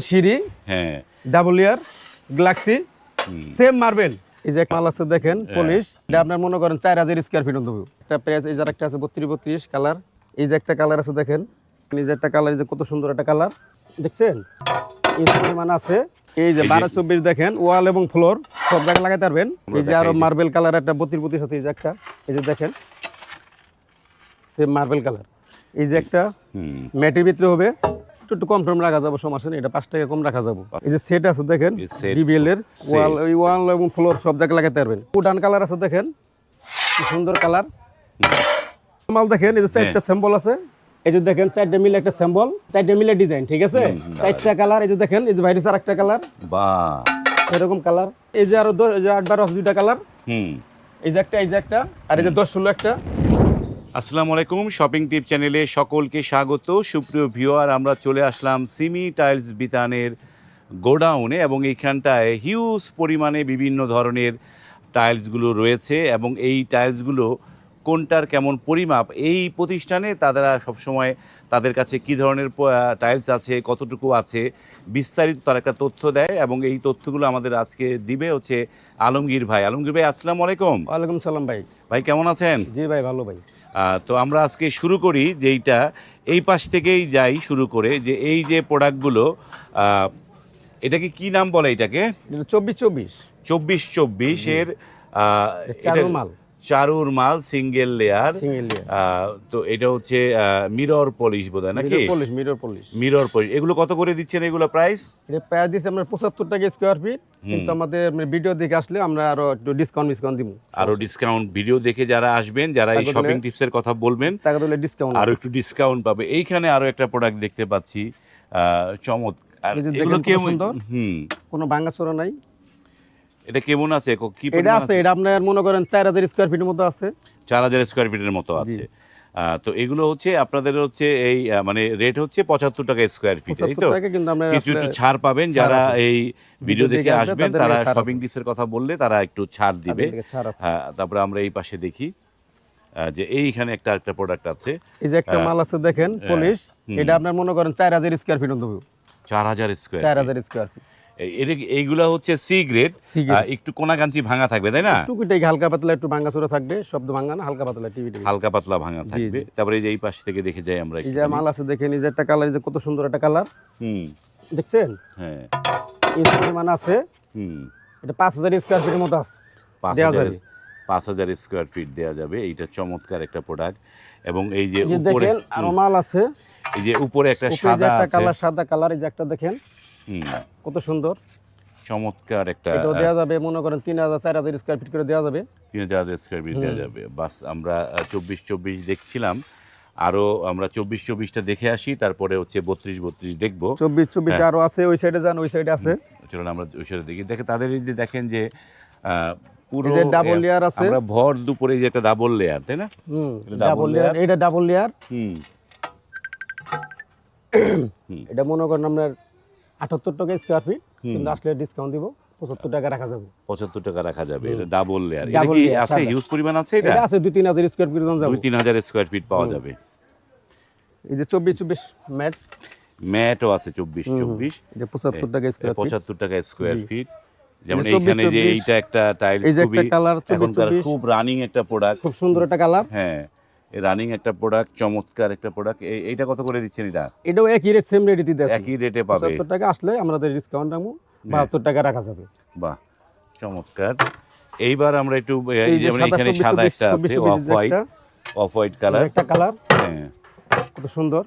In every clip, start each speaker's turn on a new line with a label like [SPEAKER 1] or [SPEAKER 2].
[SPEAKER 1] সিঁড়ি
[SPEAKER 2] হ্যাঁ
[SPEAKER 1] double layer galaxy same marble এই যে মাল আছে দেখেন
[SPEAKER 2] হ্যাঁ।
[SPEAKER 1] পলিশ এটা আপনার মনে করেন চার হাজার স্কোয়ার ফিট দেবো একটা প্রাইস এই যে একটা আছে বত্রিশ বত্রিশ কালার এই যে একটা কালার আছে দেখেন এই যে একটা কালার এই যে কত সুন্দর একটা কালার দেখছেন এই পরিমাণ আছে এই যে বারো চব্বিশ দেখেন ওয়াল এবং ফ্লোর সব জায়গায় লাগাতে পারবেন এই যে
[SPEAKER 2] আরও
[SPEAKER 1] মার্বেল কালার একটা বত্রিশ বত্রিশ আছে এই যে একটা এই যে দেখেন সেম মার্বেল কালার এই যে একটা ম্যাটের ভিতরে হবে একটু একটু টম রাখা যাবে সমস্যা নেই এটা পাঁচ টাকা কম রাখা যাবে এই যে সেট আছে দেখেন ডিবিএল এর ওয়াল ওয়াল এবং ফ্লোর সব জায়গায় লাগাতে পারবেন উডান কালার আছে দেখেন সুন্দর কালার মাল দেখেন এই যে চারটা স্যাম্পল আছে এই যে দেখেন চারটা মিলে একটা স্যাম্পল চারটা মিলে ডিজাইন ঠিক আছে চারটা কালার এই যে দেখেন এই যে ভাইরাস আর একটা কালার
[SPEAKER 2] বা
[SPEAKER 1] এরকম কালার এই যে আরও দশ আট বারো দুইটা কালার
[SPEAKER 2] হুম
[SPEAKER 1] এই যে একটা এই যে একটা আর এই যে দশ ষোলো একটা
[SPEAKER 2] আসসালামু আলাইকুম শপিং টিপ চ্যানেলে সকলকে স্বাগত। সুপ্রিয় ভিউয়ার আমরা চলে আসলাম সিমি টাইলস বিতানের গোডাউনে এবং এইখানটায় হিউজ পরিমাণে বিভিন্ন ধরনের টাইলসগুলো রয়েছে এবং এই টাইলসগুলো কোনটার কেমন পরিমাপ এই প্রতিষ্ঠানে তারা সবসময় তাদের কাছে কি ধরনের টাইলস আছে কতটুকু আছে বিস্তারিত তার একটা তথ্য দেয় এবং এই তথ্যগুলো আমাদের আজকে দিবে হচ্ছে আলমগীর ভাই। আলমগীর ভাই আসসালামু আলাইকুম।
[SPEAKER 1] ওয়ালাইকুম সালাম ভাই।
[SPEAKER 2] ভাই কেমন আছেন?
[SPEAKER 1] জি ভাই ভালো ভাই।
[SPEAKER 2] তো আমরা আজকে শুরু করি যেইটা এই পাশ থেকেই যাই শুরু করে যে এই যে প্রোডাক্টগুলো এটাকে কি নাম বলে এটাকে?
[SPEAKER 1] এটা চব্বিশ চব্বিশ।
[SPEAKER 2] চব্বিশ চব্বিশের
[SPEAKER 1] চারুর মাল
[SPEAKER 2] সিঙ্গেল লেয়ার তো এটা হচ্ছে মিরর পলিশ বোধ হয় নাকি?
[SPEAKER 1] Polish mirror polish
[SPEAKER 2] mirror polish এগুলো কত করে দিচ্ছেন এগুলো প্রাইস
[SPEAKER 1] এটা প্রায় দিচ্ছে আমরা পঁচাত্তর টাকা স্কোয়ার ফিট কিন্তু আমাদের ভিডিও দেখে আসলে আমরা আরও একটু ডিসকাউন্ট ডিসকাউন্ট দিব।
[SPEAKER 2] আরও ডিসকাউন্ট ভিডিও দেখে যারা আসবেন যারা এই শপিং টিপসের কথা বলবেন
[SPEAKER 1] টাকা দিলে ডিসকাউন্ট
[SPEAKER 2] আরও একটু ডিসকাউন্ট পাবে। এইখানে আরও একটা প্রোডাক্ট দেখতে পাচ্ছি চমৎকার এগুলো
[SPEAKER 1] সুন্দর।
[SPEAKER 2] হুম।
[SPEAKER 1] কোনো ভাঙাচোরা নাই।
[SPEAKER 2] এটা কেমন আছে? ক- কি
[SPEAKER 1] এটা আছে এটা আপনার মনে করেন চার হাজার স্কোয়ার ফিটের মতো আছে।
[SPEAKER 2] চার হাজার স্কোয়ার ফিটের মতো আছে। তো এগুলো হচ্ছে আপনাদের হচ্ছে এই মানে রেট হচ্ছে পঁচাত্তর টাকা স্কোয়ার ফিট এই তো? কিছু একটু ছাড় পাবেন যারা এই ভিডিও দেখে আসবেন তারা। শপিং টিপসের কথা বললে তারা একটু ছাড় দিবে। হ্যাঁ তারপরে আমরা এই পাশে দেখি যে এইখানে একটা একটা প্রোডাক্ট আছে।
[SPEAKER 1] এই যে একটা মাল আছে দেখেন পলিশ এটা আপনার মনে করেন চার হাজার স্কোয়ার ফিট অন্তত
[SPEAKER 2] চার হাজার স্কোয়ার
[SPEAKER 1] চার হাজার স্কোয়ার ফিট
[SPEAKER 2] এইগুলা হচ্ছে সি গ্রেড। একটু কোনাকাঞ্চি ভাঙা থাকবে তাই না?
[SPEAKER 1] টুকুটাই হালকা পাতলা একটু ভাঙাচোরা থাকবে শব্দ ভাঙা না হালকা পাতলা টিভি
[SPEAKER 2] হালকা পাতলা ভাঙা থাকবে। তারপরে এই যে এই পাশ থেকে দেখে যাই আমরা
[SPEAKER 1] এই যে মাল আছে দেখেন এই যে একটা কালার এই যে কত সুন্দর একটা কালার
[SPEAKER 2] হুম।
[SPEAKER 1] দেখছেন?
[SPEAKER 2] হ্যাঁ।
[SPEAKER 1] এই পরিমাণ আছে
[SPEAKER 2] হুম।
[SPEAKER 1] এটা পাঁচ হাজার স্কোয়ার ফিটের মতো আছে
[SPEAKER 2] পাঁচ হাজার পাঁচ হাজার স্কোয়ার ফিট দেওয়া যাবে এইটা চমৎকার একটা প্রোডাক্ট এবং এই যে উপরে
[SPEAKER 1] দেখেন আরও মাল আছে।
[SPEAKER 2] এই যে উপরে একটা সাদা
[SPEAKER 1] একটা কালার সাদা কালার এই যে একটা দেখেন। কত সুন্দর।
[SPEAKER 2] চমৎকার একটা
[SPEAKER 1] এটাও দেওয়া যাবে মনে করেন তিন হাজার চার হাজার স্কোয়ার ফিট করে দেওয়া যাবে।
[SPEAKER 2] তিন হাজার স্কোয়ার ফিট দেওয়া যাবে। বাস আমরা চব্বিশ চব্বিশ দেখছিলাম। আরও আমরা চব্বিশ চব্বিশটা দেখে আসি তারপরে হচ্ছে বত্রিশ বত্রিশ দেখব।
[SPEAKER 1] চব্বিশ চব্বিশ
[SPEAKER 2] হ্যাঁ।
[SPEAKER 1] আরও আছে ওই সাইডে যান ওই সাইডে আছে।
[SPEAKER 2] চলুন আমরা ওই সাইডে দেখি। দেখে তাদের এই যে দেখেন যে পুরো
[SPEAKER 1] double
[SPEAKER 2] এ-
[SPEAKER 1] আছে।
[SPEAKER 2] আমরা ভর দুপুরে যে একটা ডাবল লেয়ার তাই না?
[SPEAKER 1] হুম ডাবল লেয়ার এটা ডাবল লেয়ার
[SPEAKER 2] হুম।
[SPEAKER 1] এটা মনে করেন আপনার আটাত্তর টাকা স্কোয়ার ফিট কিন্তু আসলে ডিসকাউন্ট দিব পঁচাত্তর টাকা রাখা যাবে।
[SPEAKER 2] পঁচাত্তর টাকা রাখা যাবে এটা ডাবল লেয়ার এটা কি আছে? হিউজ পরিমাণ আছে এটা?
[SPEAKER 1] আছে দুই তিন হাজার স্কোয়ার ফিট যাব।
[SPEAKER 2] দুই তিন হাজার স্কোয়ার ফিট পাওয়া যাবে।
[SPEAKER 1] এই যে চব্বিশ চব্বিশ ম্যাট
[SPEAKER 2] ম্যাটও আছে চব্বিশ চব্বিশ।
[SPEAKER 1] এটা পঁচাত্তর টাকা স্কোয়ার
[SPEAKER 2] পঁচাত্তর টাকা স্কোয়ার ফিট যেমন
[SPEAKER 1] এই যে 24,
[SPEAKER 2] এইখানে যে এইটা একটা টাইলস খুবই এখনকার খুব রানিং একটা প্রোডাক্ট
[SPEAKER 1] খুব সুন্দর একটা কালার
[SPEAKER 2] হ্যাঁ। রানিং একটা প্রোডাক্ট চমৎকার একটা প্রোডাক্ট এইটা কত করে দিচ্ছেন এটা?
[SPEAKER 1] এটাও একই রেট সেম রেটে দিতে
[SPEAKER 2] একই রেটে পাবে।
[SPEAKER 1] পঁচাত্তর টাকা আসলে আমাদের ডিসকাউন্ট আমু বাহাত্তর টাকা রাখা যাবে।
[SPEAKER 2] বাহ চমৎকার। এইবার আমরা একটু এখানে সাদা একটা আছে off white off white colour
[SPEAKER 1] একটা কালার
[SPEAKER 2] হ্যাঁ।
[SPEAKER 1] কত সুন্দর।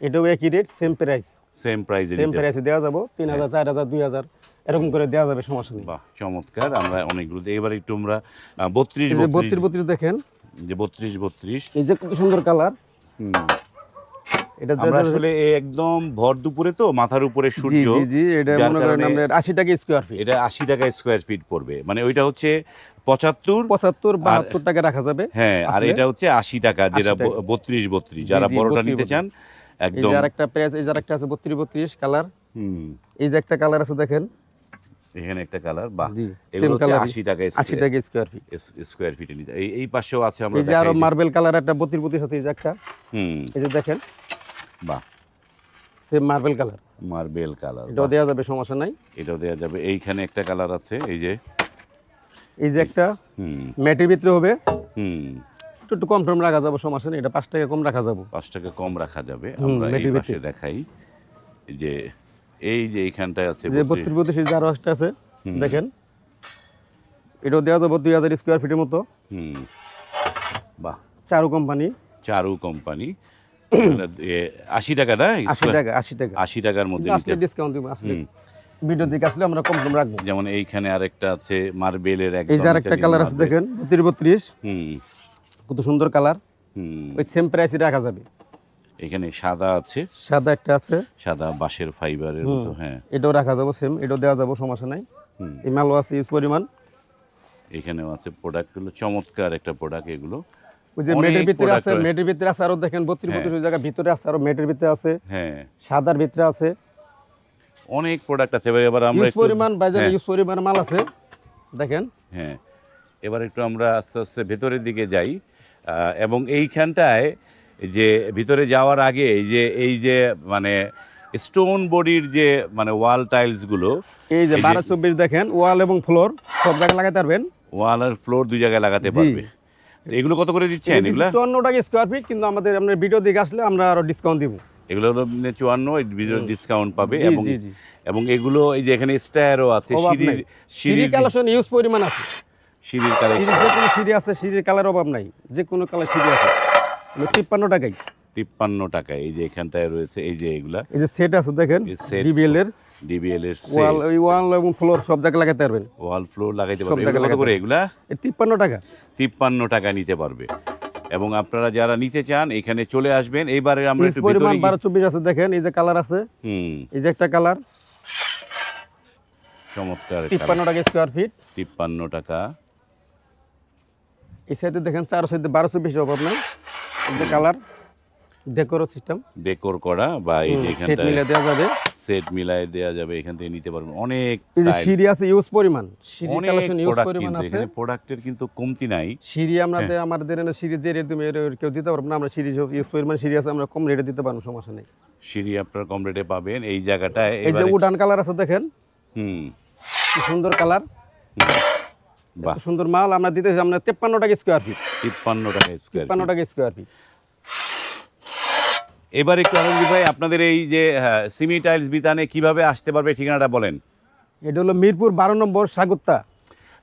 [SPEAKER 1] এটাও একই রেট সেম প্রাইস
[SPEAKER 2] সেম প্রাইসে
[SPEAKER 1] সেম প্রাইসে দেওয়া যাবে তিন হাজার চার হাজার দুই হাজার এরকম করে দেওয়া যাবে সমস্যা নেই।
[SPEAKER 2] বাহ চমৎকার। আমরা অনেকগুলো এবার একটু আমরা বত্রিশ। বত্রিশ
[SPEAKER 1] বত্রিশ দেখেন।
[SPEAKER 2] যে বত্রিশ বত্রিশ।
[SPEAKER 1] এই যে কত সুন্দর কালার। এটা
[SPEAKER 2] আমরা আসলে একদম ভর দুপুরে তো মাথার উপরে সূর্য।
[SPEAKER 1] জি জি এটা মনে করেন আপনার আশি টাকা স্কোয়ার ফিট
[SPEAKER 2] এটা আশি টাকা স্কোয়ার ফিট পড়বে। মানে ওইটা হচ্ছে পঁচাত্তর।
[SPEAKER 1] পঁচাত্তর বাহাত্তর টাকা রাখা যাবে।
[SPEAKER 2] হ্যাঁ আর এটা হচ্ছে আশি টাকা যেটা
[SPEAKER 1] 80 টাকা।
[SPEAKER 2] বত্রিশ বত্রিশ। যারা
[SPEAKER 1] জি,
[SPEAKER 2] বড়টা নিতে চান
[SPEAKER 1] এই
[SPEAKER 2] একদম।
[SPEAKER 1] যে আরেকটা প্রাইস এই যে আরেকটা আছে বত্রিশ বত্রিশ কালার।
[SPEAKER 2] হুম।
[SPEAKER 1] এই যে একটা কালার আছে দেখেন।
[SPEAKER 2] এখানে একটা কালার
[SPEAKER 1] জি
[SPEAKER 2] এগুলো হচ্ছে
[SPEAKER 1] কালার
[SPEAKER 2] আশি টাকা
[SPEAKER 1] আশি টাকা স্কোয়ার ফিট
[SPEAKER 2] স্কোয়ার ফিটে নিতে এই এই পাশেও আছে আমরা
[SPEAKER 1] এই যে
[SPEAKER 2] আরও
[SPEAKER 1] মার্বেল কালার একটা বত্রিশ বত্রিশ আছে এই যে একটা।
[SPEAKER 2] হুম।
[SPEAKER 1] এই যে দেখেন।
[SPEAKER 2] বাহ।
[SPEAKER 1] Same marble colour
[SPEAKER 2] marble colour
[SPEAKER 1] এটাও দেওয়া যাবে সমস্যা নাই।
[SPEAKER 2] এটাও দেওয়া যাবে। এইখানে একটা কালার আছে এই যে
[SPEAKER 1] এই যে একটা।
[SPEAKER 2] হুম।
[SPEAKER 1] ম্যাটের ভিতরে হবে।
[SPEAKER 2] হুম।
[SPEAKER 1] একটু একটু কম টম রাখা যাবে সমস্যা নেই। এটা পাঁচ টাকা কম রাখা যাবে।
[SPEAKER 2] পাঁচ টাকা কম রাখা যাবে। আমরা এই পাশে দেখাই যে এই যে এইখানটায় আছে
[SPEAKER 1] যে বত্রিশ। বত্রিশ যে আরও একটা আছে দেখেন। এটাও দেওয়া যাবে দুই হাজার স্কোয়ার ফিটের মতো।
[SPEAKER 2] হুম। বাহ।
[SPEAKER 1] চারু কোম্পানি
[SPEAKER 2] চারু কোম্পানি আশি টাকা না?
[SPEAKER 1] আশি টাকা আশি টাকা।
[SPEAKER 2] আশি টাকার মধ্যে
[SPEAKER 1] ডিসকাউন্ট দিব আসলে ভিডিও দিকে আসলে আমরা কম কম রাখব।
[SPEAKER 2] যেমন এইখানে আরেকটা আছে মার্বেলের
[SPEAKER 1] এই যে আরেকটা কালার আছে দেখেন বত্রিশ বত্রিশ।
[SPEAKER 2] হুম।
[SPEAKER 1] কত সুন্দর কালার ওই সেম প্রাইসে রাখা যাবে।
[SPEAKER 2] এখানে সাদা আছে।
[SPEAKER 1] সাদা একটা আছে।
[SPEAKER 2] সাদা বাঁশের ফাইবারের মতো হ্যাঁ।
[SPEAKER 1] এটাও রাখা যাবে সেম এটাও দেওয়া যাবে সমস্যা নাই। এই মালও আছে ইউজ পরিমাণ।
[SPEAKER 2] এখানেও আছে প্রোডাক্টগুলো চমৎকার একটা প্রোডাক্ট এগুলো।
[SPEAKER 1] ওই যে মেটের ভিতরে আছে মেটের ভিতরে আছে আরও দেখেন বত্রিশ
[SPEAKER 2] হ্যাঁ।
[SPEAKER 1] বত্রিশ জায়গা ভিতরে আছে আরও মেটের ভিতরে আছে।
[SPEAKER 2] হ্যাঁ।
[SPEAKER 1] সাদার ভিতরে আছে।
[SPEAKER 2] অনেক প্রোডাক্ট আছে। এবার এবার আমরা
[SPEAKER 1] ইউজ পরিমাণ বাজারে
[SPEAKER 2] হ্যাঁ,
[SPEAKER 1] ইউজ পরিমাণ মাল আছে। দেখেন।
[SPEAKER 2] হ্যাঁ। এবার একটু আমরা আস্তে আস্তে ভেতরের দিকে যাই। এবং এইখানটায় যে ভিতরে যাওয়ার আগে এই যে এই যে মানে স্টোন বডির যে মানে ওয়াল টাইলসগুলো
[SPEAKER 1] এই যে
[SPEAKER 2] এই যে-
[SPEAKER 1] বারো চব্বিশ দেখেন ওয়াল এবং ফ্লোর সব জায়গায় লাগাতে পারবেন।
[SPEAKER 2] ওয়াল আর ফ্লোর দুই জায়গায় লাগাতে পারবে। এগুলো কত করে দিচ্ছেন এগুলা?
[SPEAKER 1] চুয়ান্ন টাকা স্কোয়ার ফিট কিন্তু আমাদের আপনার ভিডিও দিকে আসলে আমরা আরও ডিসকাউন্ট দিব।
[SPEAKER 2] এগুলো হলো মানে চুয়ান্ন ডিসকাউন্ট পাবে এবং। এবং এগুলো এই যে এখানে স্টায়ারও আছে সিঁড়ির সিঁড়ির
[SPEAKER 1] কালেকশন ইউজ পরিমাণ আছে।
[SPEAKER 2] সিঁড়ির
[SPEAKER 1] সিঁড়ি
[SPEAKER 2] কালেকশন
[SPEAKER 1] যে কোনো সিঁড়ি আছে সিঁড়ির কালার অভাব নাই। যে কোনো কালার সিঁড়ি আছে। তিপ্পান্ন টাকাই
[SPEAKER 2] তিপ্পান্ন টাকা এই যে এখানটায় রয়েছে এই যে এগুলা।
[SPEAKER 1] এই যে সেট আছে দেখেন ডিবিএল এর।
[SPEAKER 2] ডিবিএল এর
[SPEAKER 1] ওয়াল ওয়াল এবং ফ্লোর সব জায়গায় লাগাতে পারবেন।
[SPEAKER 2] ওয়াল ফ্লোর লাগাইতে
[SPEAKER 1] সব জায়গায়
[SPEAKER 2] কত করে এগুলা?
[SPEAKER 1] এই তিপ্পান্ন টাকা।
[SPEAKER 2] তিপ্পান্ন টাকা নিতে পারবে। এবং আপনারা যারা নিতে চান এখানে চলে আসবেন। এইবারে আমরা একটু ভিতরে
[SPEAKER 1] বারো চব্বিশ আছে দেখেন এই যে কালার আছে।
[SPEAKER 2] হুম।
[SPEAKER 1] এই যে একটা কালার
[SPEAKER 2] চমৎকার
[SPEAKER 1] তিপ্পান্ন টাকা স্কোয়ার ফিট
[SPEAKER 2] তিপ্পান্ন টাকা।
[SPEAKER 1] এই সাইডে দেখেন চার সাইডে বারো চব্বিশ অভাব নাই। এই যে কালার ডেকোরো সিস্টেম
[SPEAKER 2] ডেকোর করা বা এই যে
[SPEAKER 1] সেট
[SPEAKER 2] এখানটায়
[SPEAKER 1] মিলে দেওয়া যাবে।
[SPEAKER 2] সেট মিলায় দেওয়া যাবে এখান থেকে নিতে পারবেন। অনেক
[SPEAKER 1] এই যে
[SPEAKER 2] tiles,
[SPEAKER 1] আছে ইউজ পরিমাণ। কালেকশন ইউজ পরিমাণ আছে।
[SPEAKER 2] এখানে প্রোডাক্টের কিন্তু কমতি নাই।
[SPEAKER 1] সিঁড়ি আমাদের আমাদের এখানে সিঁড়ি যে রেট তুমি কেউ দিতে পারব না। আমরা সিঁড়ি ইউজ পরিমাণ আছে আমরা কম রেটে দিতে পারব সমস্যা নেই।
[SPEAKER 2] সিঁড়ি আপনার কম রেটে পাবেন। এই জায়গাটায়
[SPEAKER 1] এই যে উডান কালার আছে দেখেন।
[SPEAKER 2] হুম।
[SPEAKER 1] কি সুন্দর কালার সুন্দর মাল আমরা দিতেছি আমরা তেপ্পান্ন টাকা স্কোয়ার ফিট
[SPEAKER 2] তিপ্পান্ন টাকা স্কোয়ার
[SPEAKER 1] তেপ্পান্ন টাকা স্কোয়ার ফিট
[SPEAKER 2] এবার একটু আনন্দি ভাই আপনাদের এই যে হ্যাঁ, সিমি টাইলস বিতানে কীভাবে আসতে পারবে ঠিকানাটা বলেন।
[SPEAKER 1] এটা হলো মিরপুর বারো নম্বর সাগুপ্তা।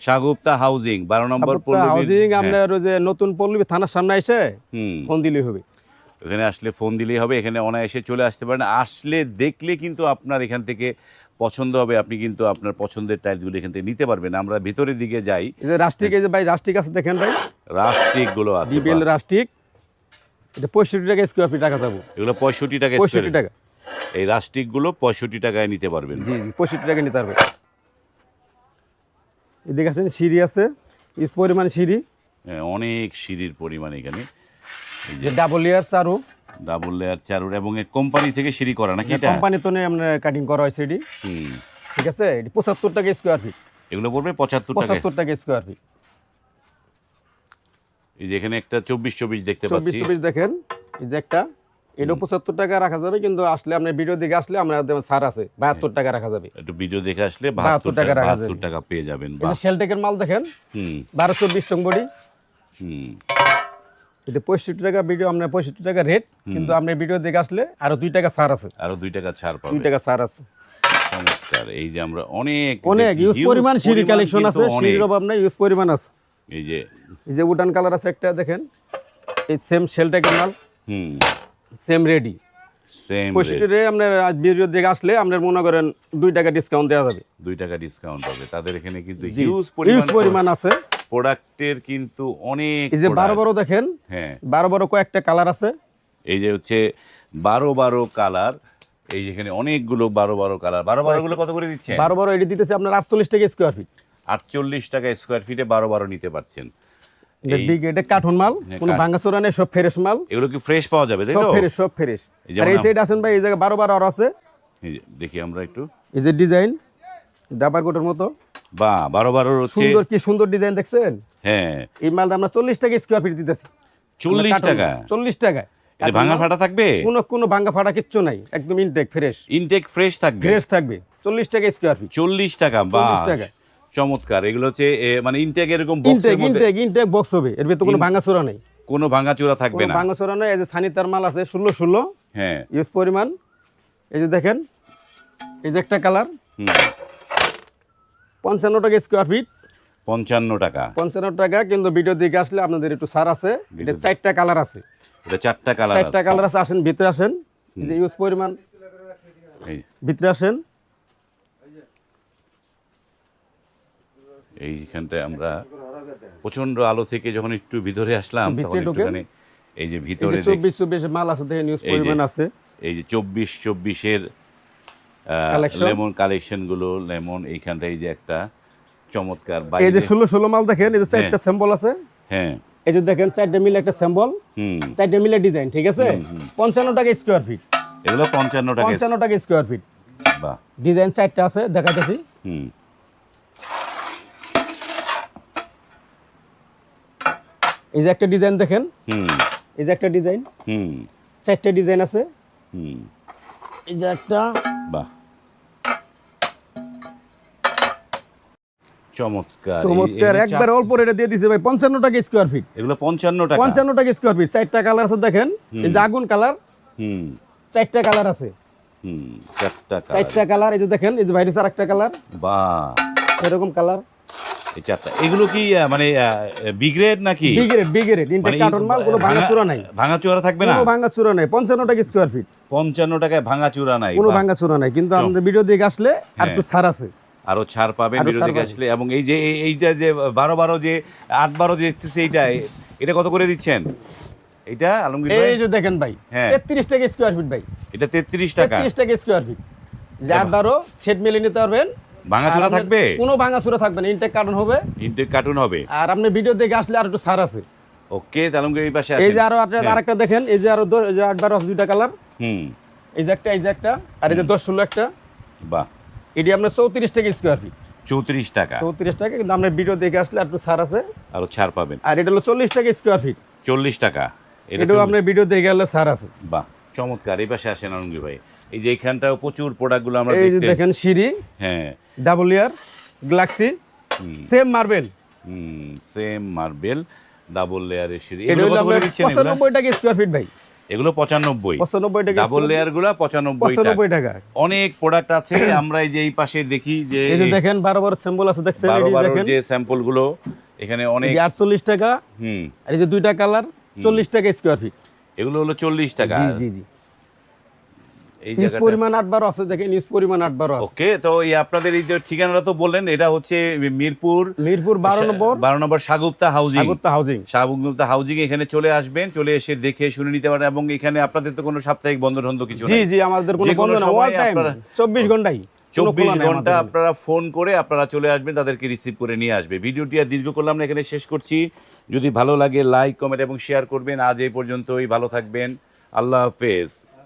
[SPEAKER 2] শাহগুপ্তা হাউজিং বারো নম্বর
[SPEAKER 1] হাউজিং
[SPEAKER 2] হ্যাঁ,
[SPEAKER 1] আপনার ওই যে নতুন পল্লবী থানার সামনে এসে ফোন দিলেই হবে।
[SPEAKER 2] এখানে আসলে ফোন দিলেই হবে এখানে অনায়াসে চলে আসতে পারেন। আসলে দেখলে কিন্তু আপনার এখান থেকে পছন্দ হবে আপনি কিন্তু আপনার পছন্দের টাইলসগুলো এখান থেকে নিতে পারবেন। আমরা ভিতরের দিকে যাই।
[SPEAKER 1] রাস্টিক এই যে ভাই রাস্টিক আছে দেখেন ভাই।
[SPEAKER 2] রাস্টিকগুলো আছে
[SPEAKER 1] জিবিএল
[SPEAKER 2] বাহ।
[SPEAKER 1] রাস্টিক এটা পঁয়ষট্টি টাকা স্কোয়ার ফিট রাখা যাব।
[SPEAKER 2] এগুলো পঁয়ষট্টি টাকা
[SPEAKER 1] পঁয়ষট্টি। টাকা।
[SPEAKER 2] এই রাস্টিকগুলো পঁয়ষট্টি টাকায় নিতে পারবেন।
[SPEAKER 1] জি জি পঁয়ষট্টি টাকা নিতে পারবে এদিকে আছেন সিঁড়ি আছে। ইস পরিমাণ সিঁড়ি।
[SPEAKER 2] হ্যাঁ, অনেক সিঁড়ির পরিমাণ এখানে।
[SPEAKER 1] যে double layer Charu
[SPEAKER 2] double layer চারুর এবং কোম্পানি থেকে সিঁড়ি করা নাকি এটা?
[SPEAKER 1] কোম্পানি তো নেই আমরা কাটিং করা হয়েছে এটি ঠিক আছে এটি পঁচাত্তর টাকা স্কোয়ার ফিট
[SPEAKER 2] এগুলো পড়বে পঁচাত্তর টাকা
[SPEAKER 1] পঁচাত্তর টাকা স্কোয়ার ফিট
[SPEAKER 2] এই যে এখানে একটা চব্বিশ চব্বিশ দেখতে
[SPEAKER 1] চব্বিশ
[SPEAKER 2] পাচ্ছি।
[SPEAKER 1] চব্বিশ দেখেন এই যে একটা এটাও পঁচাত্তর টাকা রাখা যাবে কিন্তু আসলে আপনার ভিডিও দিকে আসলে আমরা সার আছে বাহাত্তর টাকা রাখা যাবে।
[SPEAKER 2] একটু ভিডিও দেখে আসলে
[SPEAKER 1] 72
[SPEAKER 2] বাহাত্তর
[SPEAKER 1] টাকা রাখা যাবে।
[SPEAKER 2] টাকা পেয়ে যাবেন
[SPEAKER 1] শেলটেকের মাল দেখেন
[SPEAKER 2] হুম।
[SPEAKER 1] বারো চব্বিশ টং বডি
[SPEAKER 2] হুম।
[SPEAKER 1] এটা পঁয়ষট্টি টাকা ভিডিও আপনার পঁয়ষট্টি টাকা রেট কিন্তু আপনার ভিডিও দেখে আসলে আরও দুই টাকা সার আছে।
[SPEAKER 2] আরও দুই টাকা ছাড়
[SPEAKER 1] দুই টাকা সার আছে।
[SPEAKER 2] চমৎকার এই যে আমরা অনেক
[SPEAKER 1] অনেক ইউজ পরিমাণ সিঁড়ি কালেকশন আছে
[SPEAKER 2] অনেক।
[SPEAKER 1] সিঁড়ির অভাব নাই ইউজ পরিমাণ আছে।
[SPEAKER 2] এই যে
[SPEAKER 1] এই যে উডান কালার আছে একটা দেখেন। এই সেম শেলটেকের মাল
[SPEAKER 2] হুম।
[SPEAKER 1] সেম রেডি
[SPEAKER 2] সেম
[SPEAKER 1] পঁয়ষট্টি আপনার আজ ভিডিও দেখে আসলে আপনার মনে করেন দুই টাকা ডিসকাউন্ট দেওয়া যাবে।
[SPEAKER 2] দুই টাকা ডিসকাউন্ট হবে তাদের এখানে কিন্তু হিউজ পরিমাণ
[SPEAKER 1] আছে।
[SPEAKER 2] প্রোডাক্টের কিন্তু অনেক
[SPEAKER 1] এই যে বারো বারো দেখেন
[SPEAKER 2] হ্যাঁ।
[SPEAKER 1] বারো বারো কয়েকটা কালার আছে।
[SPEAKER 2] এই যে হচ্ছে বারো বারো কালার এই যেখানে অনেকগুলো বারো বারো কালার বারো বারো গুলো কত করে দিচ্ছে
[SPEAKER 1] বারো বারো এটি দিতেছে আপনার আটচল্লিশ টাকা স্কোয়ার ফিট
[SPEAKER 2] আটচল্লিশ টাকা স্কোয়ার ফিটে বারো বারো নিতে পারছেন।
[SPEAKER 1] বিগ এটা মাল
[SPEAKER 2] হ্যাঁ,
[SPEAKER 1] কোনো
[SPEAKER 2] কাঠ।
[SPEAKER 1] ভাঙাচোরা নেই সব ফ্রেশ মাল।
[SPEAKER 2] এগুলো কি ফ্রেশ পাওয়া যাবে
[SPEAKER 1] সব ফ্রেশ সব ফ্রেশ
[SPEAKER 2] এই যেমন
[SPEAKER 1] আর এই সাইড আসেন ভাই এই জায়গায় বারো বারো আরও আছে।
[SPEAKER 2] দেখি আমরা একটু।
[SPEAKER 1] এই যে ডিজাইন ডাবার কোটের মতো।
[SPEAKER 2] বা বারো বারো
[SPEAKER 1] সুন্দর কি সুন্দর ডিজাইন দেখছেন?
[SPEAKER 2] হ্যাঁ।
[SPEAKER 1] এই মালটা আমরা চল্লিশ টাকা স্কোয়ার ফিট দিতেছি।
[SPEAKER 2] চল্লিশ টাকা?
[SPEAKER 1] চল্লিশ টাকা
[SPEAKER 2] এটা ভাঙা ফাটা থাকবে?
[SPEAKER 1] কোনো কোনো ভাঙ্গা ফাটা কিচ্ছু নাই। একদম ইনটেক ফ্রেশ
[SPEAKER 2] ইনটেক ফ্রেশ থাকবে?
[SPEAKER 1] ফ্রেশ থাকবে। চল্লিশ টাকা স্কোয়ার ফিট
[SPEAKER 2] চল্লিশ টাকা বা
[SPEAKER 1] টাকা।
[SPEAKER 2] চমৎকার। এগুলো হচ্ছে মানে ইনটেক এরকম
[SPEAKER 1] ইনটেক ইনটেক ইনটেক বক্স হবে। এর ভিতরে কোনো ভাঙা চোরা নেই।
[SPEAKER 2] কোনো ভাঙাচোরা থাকবে
[SPEAKER 1] কোনো
[SPEAKER 2] না।
[SPEAKER 1] ভাঙা চোরা নেই। এই যে সানিতার মাল আছে ষোলো ষোলো।
[SPEAKER 2] হ্যাঁ।
[SPEAKER 1] ইউজ পরিমাণ। এই যে দেখেন এই যে একটা কালার পঞ্চান্ন টাকা স্কোয়ার ফিট
[SPEAKER 2] পঞ্চান্ন টাকা।
[SPEAKER 1] পঞ্চান্ন টাকা কিন্তু ভিডিও দিকে আসলে আপনাদের একটু সার আছে। এটা চারটা কালার আছে।
[SPEAKER 2] এটা চারটা কালার
[SPEAKER 1] চারটা কালার আছে আসেন ভিতরে আসেন। যে ইউজ পরিমাণ। ভিতরে আসেন।
[SPEAKER 2] এইখানটায় আমরা প্রচণ্ড আলো থেকে যখন একটু ভিতরে আসলাম তখন একটুখানি এই যে ভিতরে
[SPEAKER 1] চব্বিশ চব্বিশ মাল আছে দেখেন ইউজ
[SPEAKER 2] এই যে
[SPEAKER 1] পরিমাণ আছে।
[SPEAKER 2] এই যে চব্বিশ চব্বিশের? লেমন কালেকশনগুলো লেমন এইখানটা এই যে একটা চমৎকার
[SPEAKER 1] এই যে ষোলো ষোলো মাল দেখেন এই যে চারটা স্যাম্পল আছে।
[SPEAKER 2] হ্যাঁ।
[SPEAKER 1] এই যে দেখেন চারটা মিলে একটা স্যাম্পল
[SPEAKER 2] হুম।
[SPEAKER 1] চারটা মিলে ডিজাইন ঠিক আছে? পঞ্চান্ন টাকা স্কোয়ার ফিট
[SPEAKER 2] এগুলো পঞ্চান্ন টাকা
[SPEAKER 1] পঞ্চান্ন টাকা স্কোয়ার ফিট
[SPEAKER 2] বাহ।
[SPEAKER 1] ডিজাইন চারটা আছে দেখাতেছি।
[SPEAKER 2] হুম।
[SPEAKER 1] এই যে একটা ডিজাইন দেখেন।
[SPEAKER 2] হুম।
[SPEAKER 1] এই যে একটা ডিজাইন
[SPEAKER 2] হুম।
[SPEAKER 1] চারটা ডিজাইন আছে।
[SPEAKER 2] হুম।
[SPEAKER 1] এই যে একটা
[SPEAKER 2] বাহ। চমৎকার।
[SPEAKER 1] চমৎকার। একবার অল্প রেটে দিয়ে দিছে ভাই পঞ্চান্ন টাকা স্কোয়ার ফিট
[SPEAKER 2] এগুলো পঞ্চান্ন টাকা।
[SPEAKER 1] পঞ্চান্ন টাকা স্কোয়ার ফিট চারটা কালার আছে দেখেন। এই যে আগুন কালার
[SPEAKER 2] হুম।
[SPEAKER 1] চারটা কালার আছে।
[SPEAKER 2] হুম চারটা কালার
[SPEAKER 1] চারটা কালার এই যে দেখেন এই যে আর একটা কালার
[SPEAKER 2] বাহ।
[SPEAKER 1] এরকম কালার
[SPEAKER 2] এই চারটা। এগুলো কি মানে বিগ্রেড নাকি?
[SPEAKER 1] বিগেরেট বিগেরেট ইনটেক কার্টন মাল কোনো নাই।
[SPEAKER 2] ভাঙা চূড়া থাকবে না?
[SPEAKER 1] কোনো ভাঙা চূড়া নাই। পঞ্চান্ন টাকা স্কোয়ার ফিট
[SPEAKER 2] পঞ্চান্ন টাকায় ভাঙা চূড়া নাই
[SPEAKER 1] কোনো
[SPEAKER 2] বাহ।
[SPEAKER 1] ভাঙা চূড়া নাই। কিন্তু আমাদের ভিডিও দিকে আসলে আর
[SPEAKER 2] হ্যাঁ।
[SPEAKER 1] একটু ছাড় আছে।
[SPEAKER 2] আরও ছাড় পাবেন থেকে আসলে এবং এই যে এইটা যে বারো বারো যে আট বারো যে এইটা এটা কত করে দিচ্ছেন? এটা আলমগীর ভাই?
[SPEAKER 1] এই যে দেখেন ভাই
[SPEAKER 2] হ্যাঁ।
[SPEAKER 1] তেত্রিশ টাকা স্কোয়ার ফিট ভাই।
[SPEAKER 2] এটা তেত্রিশ টাকা।
[SPEAKER 1] তেত্রিশ টাকা স্কোয়ার ফিট যার দ্বারো সেট মিলে নিতে পারবেন।
[SPEAKER 2] ভাঙা
[SPEAKER 1] আর
[SPEAKER 2] থাকবে?
[SPEAKER 1] কোনো ভাঙা চূড়া থাকবে না ইনটেক কার্টন হবে।
[SPEAKER 2] ইন্টেক কার্টুন হবে।
[SPEAKER 1] আর আপনি ভিডিও দেখে আসলে আর একটু ছাড় আছে।
[SPEAKER 2] ওকে আলমগীর এই পাশে
[SPEAKER 1] এই যে আরও
[SPEAKER 2] হ্যাঁ।
[SPEAKER 1] আরেকটা দেখেন এই যে আরও আট বারো দুইটা কালার
[SPEAKER 2] হুম।
[SPEAKER 1] এই যে একটা এই যে একটা আর এই যে দশ ষোলো একটা।
[SPEAKER 2] বাহ।
[SPEAKER 1] এটি আপনার চৌত্রিশ টাকা স্কোয়ার ফিট
[SPEAKER 2] চৌত্রিশ টাকা।
[SPEAKER 1] চৌত্রিশ টাকা কিন্তু আপনার ভিডিও দেখে আসলে একটু ছাড় আছে।
[SPEAKER 2] আরও ছাড় পাবেন।
[SPEAKER 1] আর এটা হলো চল্লিশ টাকা স্কোয়ার ফিট
[SPEAKER 2] চল্লিশ টাকা।
[SPEAKER 1] এটাও আপনার ভিডিও দেখে গেলে ছাড় আছে।
[SPEAKER 2] বাহ চমৎকার। এই পাশে আসেন আলমগীর ভাই। এই যে এইখানটাও প্রচুর প্রোডাক্টগুলো আমরা
[SPEAKER 1] এই যে দেখেন সিঁড়ি
[SPEAKER 2] হ্যাঁ।
[SPEAKER 1] Double layer galaxy same marble
[SPEAKER 2] হুম সেম মার্বেল ডাবল লেয়ারের সিঁড়ি।
[SPEAKER 1] এটা
[SPEAKER 2] এগুলো কত করে
[SPEAKER 1] আপনার
[SPEAKER 2] দিচ্ছেন এগুলো?
[SPEAKER 1] পঁচানব্বই টাকা স্কোয়ার ফিট ভাই।
[SPEAKER 2] এগুলো পঁচানব্বই।
[SPEAKER 1] পঁচানব্বই টাকা
[SPEAKER 2] ডাবল লেয়ারগুলা পঁচানব্বই টাকা।
[SPEAKER 1] পঁচানব্বই টাকা।
[SPEAKER 2] অনেক প্রোডাক্ট আছে আমরা এই যে এই পাশে দেখি যে
[SPEAKER 1] এই যে দেখেন বারো বারো স্যাম্পল আছে দেখছেন যে
[SPEAKER 2] বারো
[SPEAKER 1] দেখেন।
[SPEAKER 2] যে স্যাম্পলগুলো এখানে অনেক
[SPEAKER 1] আটচল্লিশ টাকা
[SPEAKER 2] হুম।
[SPEAKER 1] আর এই যে দুইটা কালার চল্লিশ টাকা স্কোয়ার ফিট
[SPEAKER 2] এগুলো হলো চল্লিশ টাকা।
[SPEAKER 1] জি জি জি।
[SPEAKER 2] এই
[SPEAKER 1] নিউজ
[SPEAKER 2] জায়গাটা
[SPEAKER 1] পরিমাণ আট বারো আছে দেখেন নিউজ পরিমাণ আট আছে।
[SPEAKER 2] ওকে তো এই আপনাদের এই যে ঠিকানাটা তো বললেন এটা হচ্ছে মিরপুর
[SPEAKER 1] মিরপুর বারো নম্বর
[SPEAKER 2] বারো নম্বর সাগুপ্তা হাউজিং।
[SPEAKER 1] আগরতা হাউজিং।
[SPEAKER 2] সাগুপ্তা হাউজিং এখানে চলে আসবেন চলে এসে দেখে শুনে নিতে পারেন এবং এখানে আপনাদের তো কোনো সাপ্তাহিক বন্ধ টন্ধ কিছু
[SPEAKER 1] জি জি আমাদের কোনো বন্ধ না
[SPEAKER 2] সময়
[SPEAKER 1] টাইম
[SPEAKER 2] আপনারা-
[SPEAKER 1] চব্বিশ ঘন্টাই।
[SPEAKER 2] চব্বিশ
[SPEAKER 1] ঘণ্টা
[SPEAKER 2] আপনারা ফোন করে আপনারা চলে আসবেন তাদেরকে রিসিভ করে নিয়ে আসবে। ভিডিওটি আর দীর্ঘ করলাম না এখানে শেষ করছি। যদি ভালো লাগে লাইক কমেন্ট এবং শেয়ার করবেন। আজ এই পর্যন্তই ভালো থাকবেন। আল্লাহ হাফেজ।